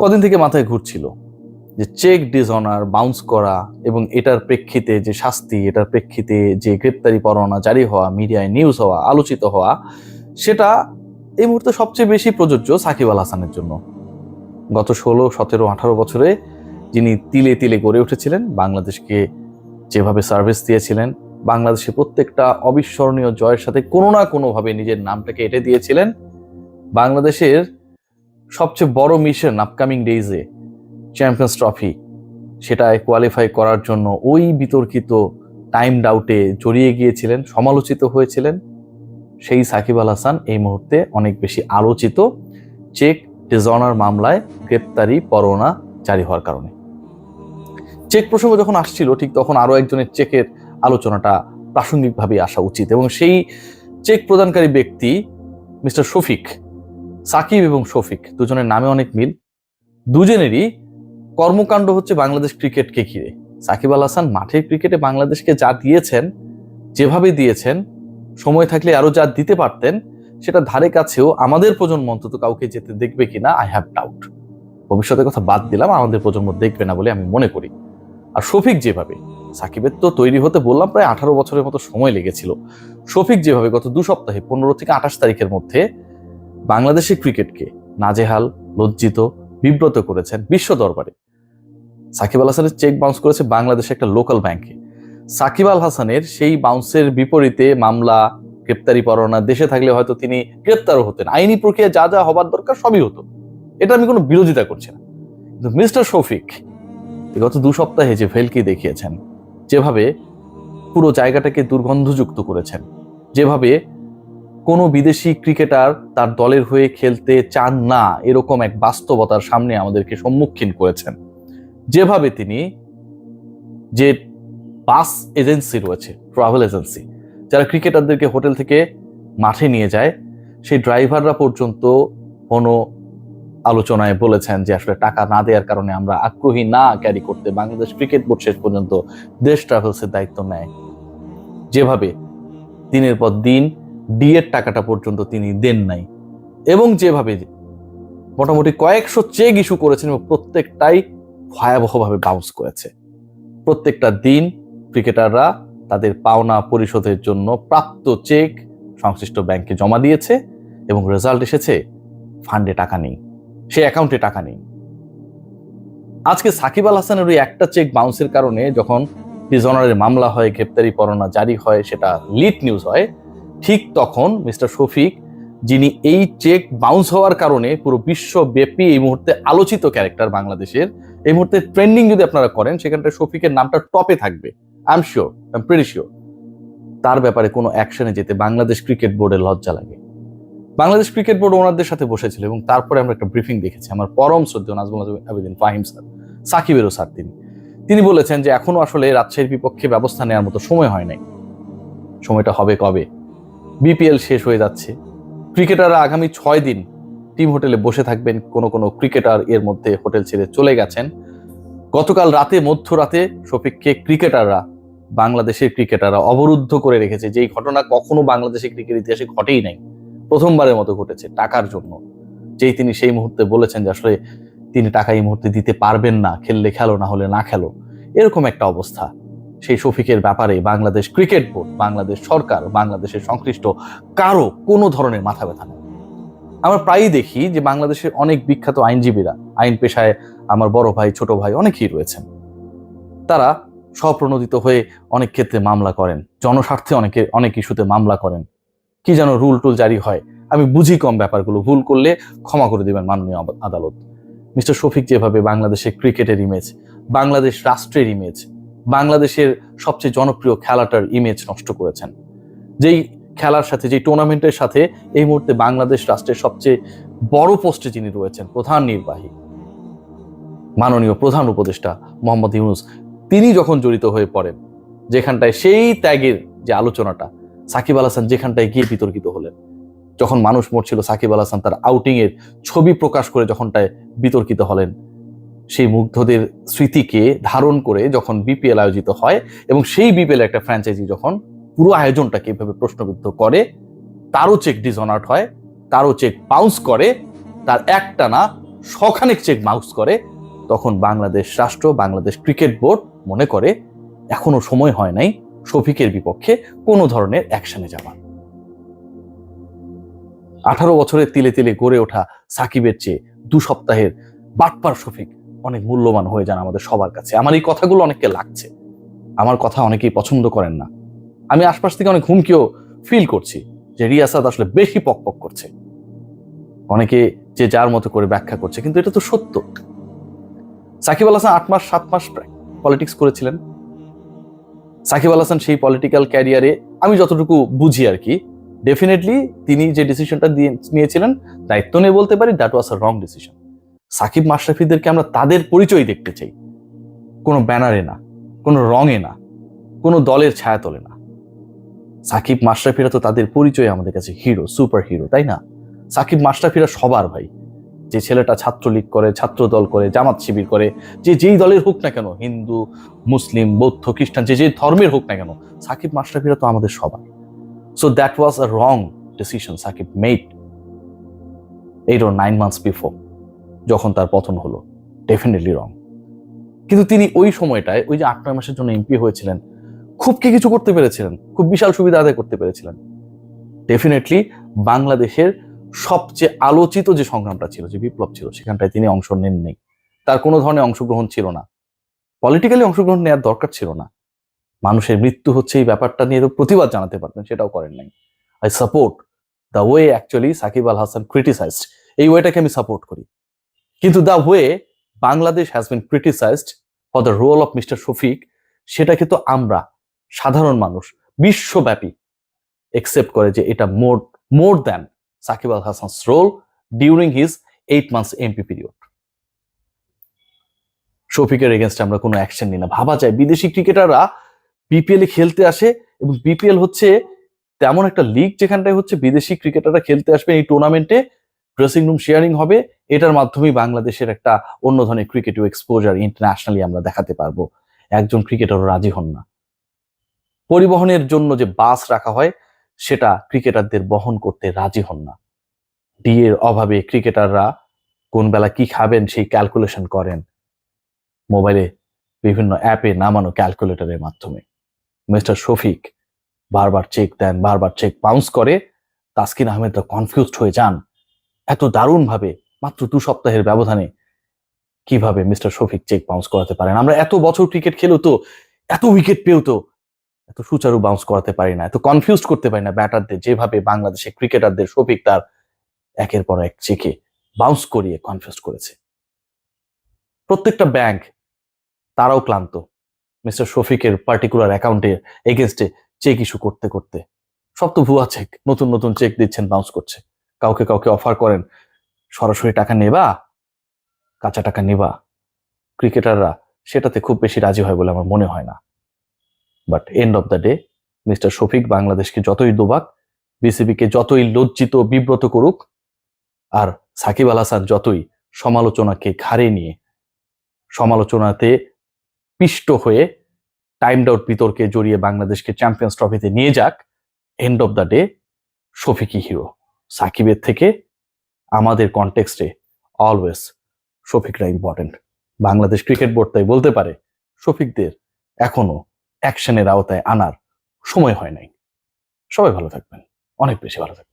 কদিন থেকে মাথায় ঘুরছিল যে চেক ডিসঅনার বাউন্স করা এবং এটার প্রেক্ষিতে যে শাস্তি, এটার প্রেক্ষিতে যে গ্রেপ্তারি পরোয়ানা জারি হওয়া, মিডিয়ায় নিউজ হওয়া, আলোচিত হওয়া, সেটা এই মুহূর্তে সবচেয়ে বেশি প্রযোজ্য সাকিব আল হাসানের জন্য। গত ষোলো, সতেরো, আঠারো বছরে যিনি তিলে তিলে গড়ে উঠেছিলেন, বাংলাদেশকে যেভাবে সার্ভিস দিয়েছিলেন, বাংলাদেশে প্রত্যেকটা অবিস্মরণীয় জয়ের সাথে কোনো না কোনোভাবে নিজের নামটাকে এটে দিয়েছিলেন, বাংলাদেশের সবচেয়ে বড় মিশন আপকামিং ডেইজে চ্যাম্পিয়ন্স ট্রফি সেটায় কোয়ালিফাই করার জন্য ওই বিতর্কিত টাইম ডাউটে জড়িয়ে গিয়েছিলেন, সমালোচিত হয়েছিলেন সেই সাকিব আল হাসান এই মুহূর্তে অনেক বেশি আলোচিত চেক ডিজনার মামলায় গ্রেপ্তারি পরোয়ানা জারি হওয়ার কারণে। চেক প্রসঙ্গ যখন আসছিল, ঠিক তখন আরও একজনের চেকের আলোচনাটা প্রাসঙ্গিকভাবে আসা উচিত এবং সেই চেক প্রদানকারী ব্যক্তি মিস্টার শফিক সাকিব এবং শফিক, দুজনের নামে অনেক মিল। দুজনেরই কর্মকাণ্ড হচ্ছে বাংলাদেশ ক্রিকেটকে ঘিরে। সাকিব আল হাসান মাঠের ক্রিকেটে বাংলাদেশকে যা দিয়েছেন, যেভাবে দিয়েছেন, সময় থাকলে আরও যা দিতে পারতেন, সেটা ধারে কাছেও আমাদের প্রজন্ম অন্তত কাউকে যেতে দেখবে কিনা আই হ্যাভ ডাউট ভবিষ্যতের কথা বাদ দিলাম, আমাদের প্রজন্ম দেখবে না বলে আমি মনে করি। আর শফিক যেভাবে, সাকিবের তো তৈরি হতে বললাম, প্রায় আঠারো বছরের মতো সময় লেগেছিল। শফিক যেভাবে গত দু সপ্তাহে পনেরো থেকে আঠাশ তারিখের মধ্যে বাংলাদেশের ক্রিকেটকে নাজেহাল, লজ্জিত, বিব্রত করেছেন বিশ্ব দরবারে। সাকিব আল হাসানের চেক বাউন্স করেছে বাংলাদেশের একটা লোকাল ব্যাংকে সাকিব আল হাসানের সেই বাউন্সের বিপরীতে মামলা, গ্রেপ্তারি পরোয়ানা, দেশে থাকলে হয়তো তিনি গ্রেপ্তারও হতেন। আইনি প্রক্রিয়া যা যা হবার দরকার সবই হতো। এটা আমি কোনো বিরোধিতা করছি না। কিন্তু মিস্টার শফিক গত দু সপ্তাহে যে ভেলকি দেখিয়েছেন, যেভাবে পুরো জায়গাটাকে দুর্গন্ধযুক্ত করেছেন, যেভাবে কোনো বিদেশি ক্রিকেটার তার দলের হয়ে খেলতে চান না, এরকম এক বাস্তবতার সামনে আমাদেরকে সম্মুখীন করেছেন। যেভাবে তিনি যে বাস এজেন্সি রয়েছে, ট্রাভেল এজেন্সি, যারা ক্রিকেটারদেরকে হোটেল থেকে মাঠে নিয়ে যায়, সেই ড্রাইভাররা পর্যন্ত কোনো আলোচনায় বলেছেন যে আসলে টাকা না দেওয়ার কারণে আমরা আগ্রহী না ক্যারি করতে। বাংলাদেশ ক্রিকেট বোর্ড শেষ পর্যন্ত দেশ ট্রাভেলসের দায়িত্ব নেয়। যেভাবে দিনের পর দিন ডিএর টাকাটা পর্যন্ত তিনি দেন নাই। এবং যেভাবে মোটামুটি কয়েকশো চেক ইস্যু করেছেন এবং প্রত্যেকটাই ভয়াবহভাবে বাউন্স করেছে। প্রত্যেকটা দিন ক্রিকেটাররা তাদের পাওনা পরিশোধের জন্য প্রাপ্ত চেক সংশ্লিষ্ট ব্যাংকে জমা দিয়েছে এবং রেজাল্ট এসেছে ফান্ডে টাকা নেই, সে অ্যাকাউন্টে টাকা নেই। আজকে সাকিব আল হাসানের ওই একটা চেক বাউন্সের কারণে যখন ডিজনারের মামলা হয় গ্রেপ্তারি পরোয়ানা জারি হয়, সেটা লিড নিউজ হয় ঠিক তখন মিস্টার শফিক, যিনি এই চেক বাউন্স হওয়ার কারণে পুরো বিশ্বব্যাপী এই মুহূর্তে আলোচিত ক্যারেক্টার বাংলাদেশের, এই মুহূর্তে ট্রেন্ডিং যদি আপনারা করেন সেখানটা শফিকের নামটা টপে থাকবে। I am sure I am sure তার ব্যাপারে কোনো অ্যাকশনে যেতে বাংলাদেশ ক্রিকেট বোর্ডের লজ্জা লাগে। বাংলাদেশ ক্রিকেট বোর্ড ওনারদের সাথে বসেছিল এবং তারপরে আমরা একটা ব্রিফিং দেখেছি। আমার পরম শ্রদ্ধেয় নাজমুল আবেদিন ফাহিম স্যার সাকিবেরও স্যার তিনি। তিনি বলেছেন যে, এখনও আসলে রাজশাহীর বিপক্ষে ব্যবস্থা নেওয়ার মতো সময় হয় নাই। সময়টা হবে কবে? বিপিএল শেষ হয়ে যাচ্ছে। ক্রিকেটাররা আগামী ছয় দিন টিম হোটেলে বসে থাকবেন। কোন কোন ক্রিকেটার এর মধ্যে হোটেল ছেড়ে চলে গেছেন। গতকাল রাতে, মধ্যরাতে শফিককে ক্রিকেটাররা, বাংলাদেশের ক্রিকেটাররা অবরুদ্ধ করে রেখেছে। যেই ঘটনা কখনো বাংলাদেশের ক্রিকেট ইতিহাসে ঘটেই নাই। প্রথমবারের মতো ঘটেছে টাকার জন্য। যেই তিনি সেই মুহূর্তে বলেছেন যে আসলে তিনি টাকা এই মুহূর্তে দিতে পারবেন না। খেললে খেলো, না হলে না খেলো। এরকম একটা অবস্থা। সেই শফিকের ব্যাপারে বাংলাদেশ ক্রিকেট বোর্ড, বাংলাদেশ সরকার, বাংলাদেশের সংশ্লিষ্ট কারও কোনো ধরনের মাথা ব্যথা নেই। আমরা প্রায়ই দেখি যে বাংলাদেশের অনেক বিখ্যাত আইনজীবীরা, আইন পেশায় আমার বড় ভাই, ছোট ভাই অনেকেই রয়েছেন। তারা স্বপ্রণোদিত হয়ে অনেক ক্ষেত্রে মামলা করেন, জনস্বার্থে অনেকে, অনেক ইস্যুতে মামলা করেন। কি যেন রুল টুল জারি হয়। আমি বুঝি কম ব্যাপারগুলো, ভুল করলে ক্ষমা করে দিবেন মাননীয় আদালত। মিস্টার শফিক যেভাবে বাংলাদেশের ক্রিকেটের ইমেজ বাংলাদেশ রাষ্ট্রের ইমেজ বাংলাদেশের সবচেয়ে জনপ্রিয় খেলাটার ইমেজ নষ্ট করেছেন। যেই খেলার সাথে, যেই টুর্নামেন্টের সাথে এই মুহূর্তে বাংলাদেশ রাষ্ট্রের সবচেয়ে বড় পোস্টে যিনি রয়েছেন প্রধান নির্বাহী, মাননীয় প্রধান উপদেষ্টা মোহাম্মদ ইউনুস, তিনি যখন জড়িত হয়ে পড়েন, যেখানটায় সেই ত্যাগের যে আলোচনাটা, সাকিব আল হাসান যেখানটায় গিয়ে বিতর্কিত হলেন, যখন মানুষ মরছিল, সাকিব আল হাসান তার আউটিংয়ের ছবি প্রকাশ করে যখনটায় বিতর্কিত হলেন সেই মুগ্ধদের স্মৃতিকে ধারণ করে যখন বিপিএল আয়োজিত হয় এবং সেই বিপিএল একটা ফ্র্যাঞ্চাইজি যখন পুরো আয়োজনটাকে এভাবে প্রশ্নবিদ্ধ করে, তারও চেক ডিসঅনার্ট হয়, তারও চেক বাউন্স করে, তার একটা না শখানেক চেক মাউস করে, তখন বাংলাদেশ রাষ্ট্র, বাংলাদেশ ক্রিকেট বোর্ড মনে করে, এখনও সময় হয় নাই শফিকের বিপক্ষে কোনো ধরনের অ্যাকশনে যাবার আঠারো বছরের তিলে তিলে গড়ে ওঠা সাকিবের চেয়ে দু সপ্তাহের বাটপার শফিক অনেক মূল্যবান হয়ে যান আমাদের সবার কাছে। আমার এই কথাগুলো অনেককে লাগছে। আমার কথা অনেকেই পছন্দ করেন না। আমি আশপাশ থেকে অনেক হুমকিও ফিল করছি যে রিয়াসাদ আসলে বেশি পকপক করছে। অনেকে যে যার মতো করে ব্যাখ্যা করছে, কিন্তু এটা তো সত্য। সাকিব আল হাসান আট মাস, সাত মাস পলিটিক্স করেছিলেন। সাকিব আল হাসান সেই পলিটিক্যাল ক্যারিয়ারে আমি যতটুকু বুঝি আর কি ডেফিনেটলি তিনি যে ডিসিশনটা দিয়ে নিয়েছিলেন, দায়িত্ব নিয়ে বলতে পারি that was a wrong decision Shakib মাশরাফিদেরকে আমরা তাদের পরিচয় দেখতে চাই। কোনো ব্যানারে না, কোনো রঙে না, কোনো দলের ছায়া তোলে না। সাকিব মাশরাফিরা তো তাদের পরিচয় আমাদের কাছে হিরো, সুপার হিরো, তাই না? সাকিব মাশরাফিরা সবার ভাই। যে ছেলেটা ছাত্রলীগ করে ছাত্র দল করে, জামাত শিবির করে, যে যেই দলের হোক না কেন, হিন্দু, মুসলিম, বৌদ্ধ, খ্রিস্টান, যে যে ধর্মের হোক না কেন, সাকিব মাশরাফিরা তো আমাদের সবার। So that was a wrong decision Shakib made eight or nine months before যখন তার পতন হলো। ডেফিনেটলি রং কিন্তু তিনি ওই সময়টায়, ওই যে আট, নয় মাসের জন্য এমপি হয়েছিলেন, খুব কি কিছু করতে পেরেছিলেন? খুব বিশাল সুবিধা আদায় করতে পেরেছিলেন। ডেফিনেটলি বাংলাদেশের সবচেয়ে আলোচিত যে সংগ্রামটা ছিল, যে বিপ্লব ছিল, সেখানটায় তিনি অংশ নেননি। তার কোনো ধরনের অংশগ্রহণ ছিল না। পলিটিক্যালি অংশগ্রহণ নেওয়ার দরকার ছিল না। মানুষের মৃত্যু হচ্ছে এই ব্যাপারটা নিয়ে তো প্রতিবাদ জানাতে পারতেন, সেটাও করেন নাই। I support the way actually Shakib Al Hasan criticised এই ওয়েটাকে আমি সাপোর্ট করি। কিন্তু the way Bangladesh has been criticised for the role of mister Shafiq, সেটা কিন্তু আমরা, সাধারণ মানুষ, বিশ্বব্যাপী একসেপ্ট করে যে এটা more more than Shakib Al Hasan's role during his eight months MP period শফিকের এগেনস্টে আমরা কোনো অ্যাকশন নিই না। ভাবা যায়, বিদেশি ক্রিকেটাররা বিপিএল খেলতে আসে এবং বিপিএল হচ্ছে তেমন একটা লিগ যেখানটায় হচ্ছে বিদেশি ক্রিকেটাররা খেলতে আসবে এই টুর্নামেন্টে ড্রেসিং রুম শেয়ারিং হবে। এটার মাধ্যমেই বাংলাদেশের একটা অন্য ধরনের ক্রিকেটিভ এক্সপোজার ইন্টারন্যাশনালি আমরা দেখাতে পারব। একজন ক্রিকেটারও রাজি হন না। পরিবহনের জন্য যে বাস রাখা হয়, সেটা ক্রিকেটারদের বহন করতে রাজি হন না। ডি এর অভাবে ক্রিকেটাররা কোন বেলা কি খাবেন সেই ক্যালকুলেশন করেন। মোবাইলে বিভিন্ন অ্যাপে নামানো ক্যালকুলেটরের মাধ্যমে। মিস্টার শফিক বারবার চেক দেন, বারবার চেক বাউন্স করে। তাসকিন আহমেদরা কনফিউজড হয়ে যান। এত দারুণভাবে, মাত্র দু সপ্তাহের ব্যবধানে কীভাবে মিস্টার শফিক চেক বাউন্স করাতে পারেন? আমরা এত বছর ক্রিকেট খেলেও তো, এত উইকেট পেয়েও তো, এত সুচারু বাউন্স করাতে পারি না, এত কনফিউজ করতে পারি না ব্যাটারদের, যেভাবে বাংলাদেশে ক্রিকেটারদের শফিক তার একের পর এক চেকে বাউন্স করিয়ে কনফিউজ করেছে। প্রত্যেকটা ব্যাংক তারাও ক্লান্ত, মিস্টার শফিকের পার্টিকুলার অ্যাকাউন্টে এগেনস্টে চেক ইস্যু করতে করতে। সব তো ভুয়া চেক নতুন নতুন চেক দিচ্ছেন বাউন্স করছে। কাউকে কাউকে অফার করেন, সরাসরি টাকা নেবা, কাঁচা টাকা নেবা। ক্রিকেটাররা সেটাতে খুব বেশি রাজি হয় বলে আমার মনে হয় না। But end of the day mister Shafiq বাংলাদেশকে যতই দোবাক বিসিবিকে যতই লজ্জিত, বিব্রত করুক, আর সাকিব আল হাসান যতই সমালোচনাকে ঘাড়ে নিয়ে, সমালোচনাতে পিষ্ট হয়ে টাইম ডাউট বিতর্কে জড়িয়ে বাংলাদেশকে চ্যাম্পিয়ন্স ট্রফিতে নিয়ে যাক এন্ড অফ দ্য ডে শফিকই হিরো সাকিবের থেকে আমাদের কনটেক্সটে অলওয়েজ শফিকরা ইম্পর্টেন্ট বাংলাদেশ ক্রিকেট বোর্ড তাই বলতে পারে, শফিকদের এখনও অ্যাকশনের আওতায় আনার সময় হয় নাই। সবাই ভালো থাকবেন, অনেক বেশি ভালো থাকবেন।